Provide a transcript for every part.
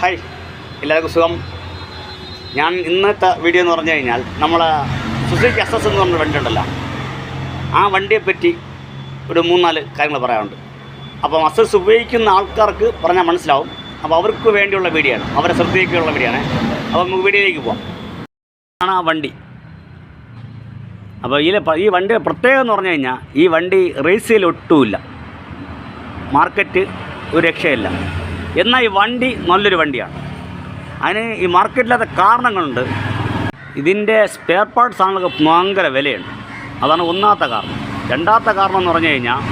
Hi എല്ലാവർക്കും സുഖം. ഞാൻ ഇന്നത്തെ വീഡിയോ എന്ന് പറഞ്ഞു കഴിഞ്ഞാൽ നമ്മൾ സുസുക്കി എസ് എസ് എന്ന് പറഞ്ഞ വണ്ടി ഉണ്ടല്ലോ. ആ വണ്ടിയെപ്പറ്റി ഒരു മൂന്നാൽ കാര്യങ്ങൾ പറയാനുണ്ട്. അപ്പം എസ് എസ് ഉപയോഗിക്കുന്ന ആൾക്കാർക്ക് പറഞ്ഞാൽ മനസ്സിലാവും. അപ്പോൾ അവർക്ക് വേണ്ടിയുള്ള വീഡിയോ ആണ്. അവരെ ശ്രദ്ധയ്ക്കുള്ള വീഡിയോ ആണ്. അപ്പോൾ നമുക്ക് വീഡിയോയിലേക്ക് പോവാം. ആണ് ആ വണ്ടി. അപ്പോൾ ഈ ഈ വണ്ടി പ്രത്യേകത എന്ന് പറഞ്ഞു കഴിഞ്ഞാൽ ഈ വണ്ടി റേസിൽ ഒട്ടുമില്ല. മാർക്കറ്റ് ഒരു രക്ഷയില്ല. എന്നാൽ ഈ വണ്ടി നല്ലൊരു വണ്ടിയാണ്. അതിന് ഈ മാർക്കറ്റില്ലാത്ത കാരണങ്ങളുണ്ട്. ഇതിന്റെ സ്പെയർ പാർട്സ് ആണെങ്കിൽ ഭയങ്കര വിലയുണ്ട്. അതാണ് ഒന്നാമത്തെ കാരണം. രണ്ടാമത്തെ കാരണം എന്ന് പറഞ്ഞു കഴിഞ്ഞാൽ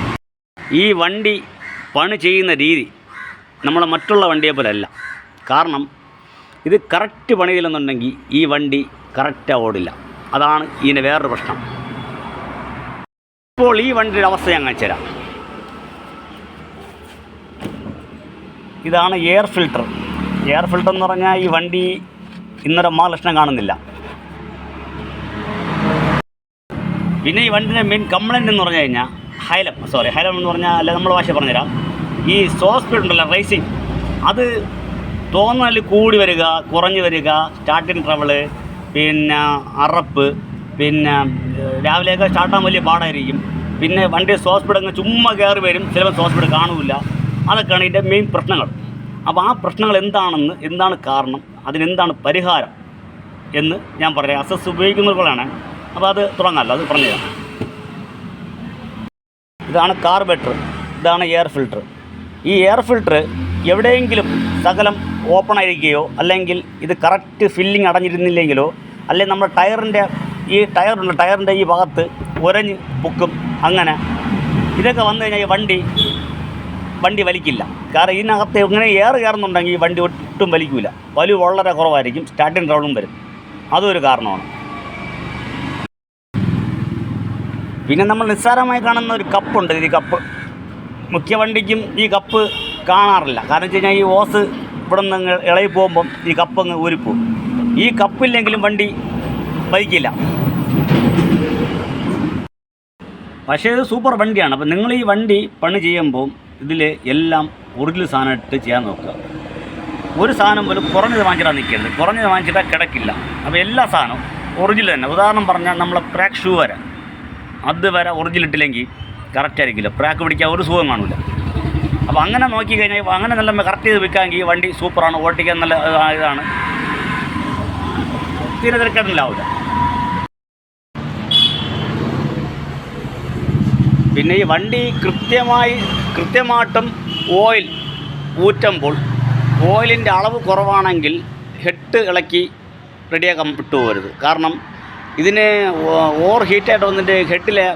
ഈ വണ്ടി പണി ചെയ്യുന്ന രീതി നമ്മളെ മറ്റുള്ള വണ്ടിയെ പോലെ അല്ല. കാരണം ഇത് കറക്റ്റ് പണിയില്ലെന്നുണ്ടെങ്കിൽ ഈ വണ്ടി കറക്റ്റ് ഓടില്ല അതാണ് ഇതിന്റെ വേറൊരു പ്രശ്നം. ഇപ്പോൾ ഈ വണ്ടിയുടെ അവസ്ഥ ഞാൻ കാണിച്ചു തരാം ഇതാണ് എയർ ഫിൽട്ടർ എയർ ഫിൽട്ടർ എന്ന് പറഞ്ഞാൽ ഈ വണ്ടി ഇന്നൊരു മഹാലക്ഷണം കാണുന്നില്ല. പിന്നെ ഈ വണ്ടിന്റെ മെയിൻ കംപ്ലൈന്റ് എന്ന് പറഞ്ഞു കഴിഞ്ഞാൽ ഹൈലം സോറി ഹൈലം എന്ന് പറഞ്ഞാൽ അല്ല നമ്മൾ ഭാഷ പറഞ്ഞുതരാം. ഈ സോ സ്പീഡ് ഉണ്ടല്ലോ റേസിങ് അത് തോന്നൽ കൂടി വരിക കുറഞ്ഞു വരിക സ്റ്റാർട്ടിങ് ട്രബിൾ പിന്നെ അറപ്പ് പിന്നെ രാവിലെയൊക്കെ സ്റ്റാർട്ടാൻ വലിയ പാടായിരിക്കും. പിന്നെ വണ്ടി സോ സ്പീഡ് അങ്ങ് ചുമ്മാ കയറി വരും ചിലപ്പോൾ സോ സ്പീഡ് കാണില്ല അതൊക്കെയാണ് ഇതിന്റെ മെയിൻ പ്രശ്നങ്ങൾ. അപ്പോൾ ആ പ്രശ്നങ്ങൾ എന്താണെന്ന് എന്താണ് കാരണം അതിനെന്താണ് പരിഹാരം എന്ന് ഞാൻ പറയാം. അസസ് ഉപയോഗിക്കുന്നവർക്കാണ് അപ്പോൾ അത് തുടങ്ങാമല്ലോ അത് പറഞ്ഞു തരാം ഇതാണ് കാർബേറ്റർ ഇതാണ് എയർ ഫിൽട്ടർ ഈ എയർ ഫിൽട്ടർ എവിടെയെങ്കിലും സകലം ഓപ്പൺ ആയിരിക്കുകയോ അല്ലെങ്കിൽ ഇത് കറക്റ്റ് ഫില്ലിംഗ് അടഞ്ഞിരുന്നില്ലെങ്കിലോ അല്ലെങ്കിൽ നമ്മുടെ ടയറിന്റെ ഈ ടയറുണ്ട് ടയറിന്റെ ഈ ഭാഗത്ത് ഉരഞ്ഞ് പൊക്കും അങ്ങനെ. ഇതൊക്കെ വന്നു കഴിഞ്ഞാൽ ഈ വണ്ടി വണ്ടി വലിക്കില്ല. കാരണം ഇതിനകത്ത് ഇങ്ങനെ എയർ കയറുന്നുണ്ടെങ്കിൽ ഈ വണ്ടി ഒട്ടും വലിക്കില്ല വലി വളരെ കുറവായിരിക്കും സ്റ്റാർട്ടിങ് റൗണ്ടും വരും. അതൊരു കാരണമാണ്. പിന്നെ നമ്മൾ നിസ്സാരമായി കാണുന്ന ഒരു കപ്പുണ്ട് ഈ കപ്പ് മുഖ്യ വണ്ടിക്കും ഈ കപ്പ് കാണാറില്ല. കാരണം വെച്ച് കഴിഞ്ഞാൽ ഈ ഓസ് ഇവിടെ നിന്ന് ഇളകി പോകുമ്പം ഈ കപ്പ് അങ്ങ് ഊരിപ്പോവും. ഈ കപ്പില്ലെങ്കിലും വണ്ടി വലിക്കില്ല. പക്ഷേ ഇത് സൂപ്പർ വണ്ടിയാണ്. അപ്പം നിങ്ങൾ ഈ വണ്ടി പണി ചെയ്യുമ്പോൾ ഇതിൽ എല്ലാം ഒറിജിനൽ സാധനം ഇട്ട് ചെയ്യാൻ നോക്കുക. ഒരു സാധനം പോലും കുറഞ്ഞത് വാങ്ങിച്ചിട്ടാണ് നിൽക്കരുത്. കുറഞ്ഞത് വാങ്ങിച്ചിട്ടാൽ കിടക്കില്ല. അപ്പോൾ എല്ലാ സാധനവും ഒറിജിനൽ തന്നെ. ഉദാഹരണം പറഞ്ഞാൽ നമ്മളെ പ്രാക്ക് ഷൂ വരെ. അത് വരെ ഒറിജിനൽ ഇട്ടില്ലെങ്കിൽ കറക്റ്റ് ആയിരിക്കില്ല. പ്രാക്ക് പിടിക്കാൻ ഒരു സുഖം കാണില്ല അപ്പോൾ അങ്ങനെ നോക്കി കഴിഞ്ഞാൽ അങ്ങനെ നല്ല കറക്റ്റ് ചെയ്ത് വിൽക്കാമെങ്കിൽ വണ്ടി സൂപ്പറാണ് ഓട്ടിക്കാൻ നല്ല ഇതാണ്. തീരെ പിന്നെ ഈ വണ്ടി കൃത്യമായി കൃത്യമായിട്ടും ഓയിൽ ഊറ്റുമ്പോൾ ഓയിലിന്റെ അളവ് കുറവാണെങ്കിൽ ഹെഡ് ഇളക്കി റെഡിയാക്കാൻ വിട്ടുപോകരുത്. കാരണം ഇതിന് ഓവർ ഹീറ്റായിട്ട് വന്നിട്ട് ഹെഡിലെ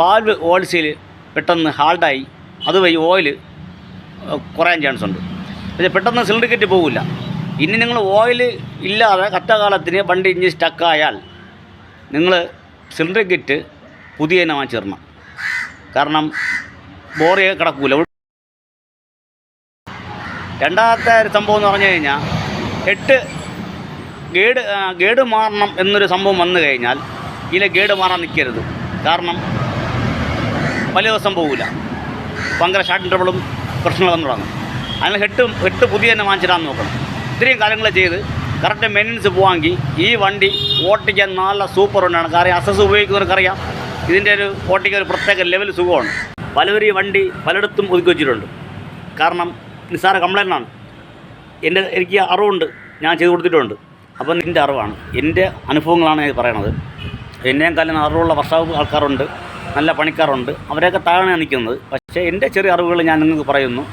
വാൽവ് ഓയിൽസിൽ പെട്ടെന്ന് ഹാൾഡായി അതുവഴി ഓയിൽ കുറയാൻ ചാൻസ് ഉണ്ട്. പക്ഷേ പെട്ടെന്ന് സിലിണ്ടർ പോകില്ല ഇനി നിങ്ങൾ ഓയിൽ ഇല്ലാതെ കറ്റകാലത്തിന് വണ്ടി ഇഞ്ഞ് സ്റ്റക്കായാൽ നിങ്ങൾ സിലിണ്ടർ കിറ്റ് പുതിയ വാങ്ങിച്ചിടണം കാരണം ബോറിയൊക്കെ കിടക്കൂല. രണ്ടാമത്തെ ഒരു സംഭവം എന്ന് പറഞ്ഞു കഴിഞ്ഞാൽ എട്ട് ഗേഡ് ഗേഡ് മാറണം എന്നൊരു സംഭവം വന്നു കഴിഞ്ഞാൽ ഇതിലെ ഗേഡ് മാറാൻ നിൽക്കരുത് കാരണം വലിയ ദിവസം പോകില്ല ഭയങ്കര ഷാർട്ട് ട്രബിളും വന്നു തുടങ്ങും അതിന് ഹെട്ട് ഹെട്ട് പുതിയ തന്നെ വാങ്ങിച്ചിടാൻ നോക്കണം. ഇത്രയും കാര്യങ്ങൾ ചെയ്ത് കറക്റ്റ് മെയിന്റനൻസ് പോവാമെങ്കിൽ ഈ വണ്ടി ഓട്ടിക്കാൻ നല്ല സൂപ്പർ വണ്ടിയാണ് കാരണം അസസ് ഉപയോഗിക്കുന്നവർക്കറിയാം. ഇതിന്റെ ഒരു ഓട്ടിക്ക് ഒരു പ്രത്യേക ലെവൽ സുഖമാണ്. പലവരും ഈ വണ്ടി പലയിടത്തും ഒതുക്കി വെച്ചിട്ടുണ്ട്. കാരണം നിസ്സാര കംപ്ലൈന്റാണ് എന്റെ എനിക്ക് അറിവുണ്ട്. ഞാൻ ചെയ്ത് കൊടുത്തിട്ടുണ്ട്. അപ്പം എന്റെ അറിവാണ്. എന്റെ അനുഭവങ്ങളാണ് ഞാൻ പറയണത്. എന്നെയും കാലം അറിവുള്ള വർഷാവ് ആൾക്കാരുണ്ട്. നല്ല പണിക്കാരുണ്ട്. അവരെയൊക്കെ താഴെ നിൽക്കുന്നത്. പക്ഷേ എന്റെ ചെറിയ അറിവുകൾ ഞാൻ നിങ്ങൾക്ക് പറയുന്നു.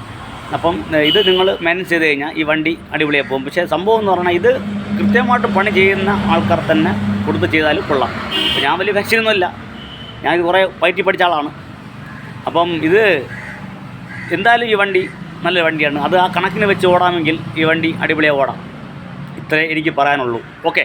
അപ്പം ഇത് നിങ്ങൾ മാനേജ് ചെയ്ത് കഴിഞ്ഞാൽ ഈ വണ്ടി അടിപൊളിയായി പോകും. പക്ഷേ സംഭവം എന്ന് പറഞ്ഞാൽ ഇത് കൃത്യമായിട്ട് പണി ചെയ്യുന്ന ആൾക്കാർ തന്നെ കൊടുത്ത് ചെയ്താലും കൊള്ളാം. ഞാൻ വലിയ വാക്സിനൊന്നുമില്ല ഞാൻ ഇത് കുറേ വയറ്റി പഠിച്ച ആളാണ്. അപ്പം ഇത് എന്തായാലും ഈ വണ്ടി നല്ല വണ്ടിയാണ്. അത് ആ കണക്കിന് വെച്ച് ഓടാമെങ്കിൽ ഈ വണ്ടി അടിപൊളിയായി ഓടാം. ഇത്രേ എനിക്ക് പറയാനുള്ളൂ. ഓക്കെ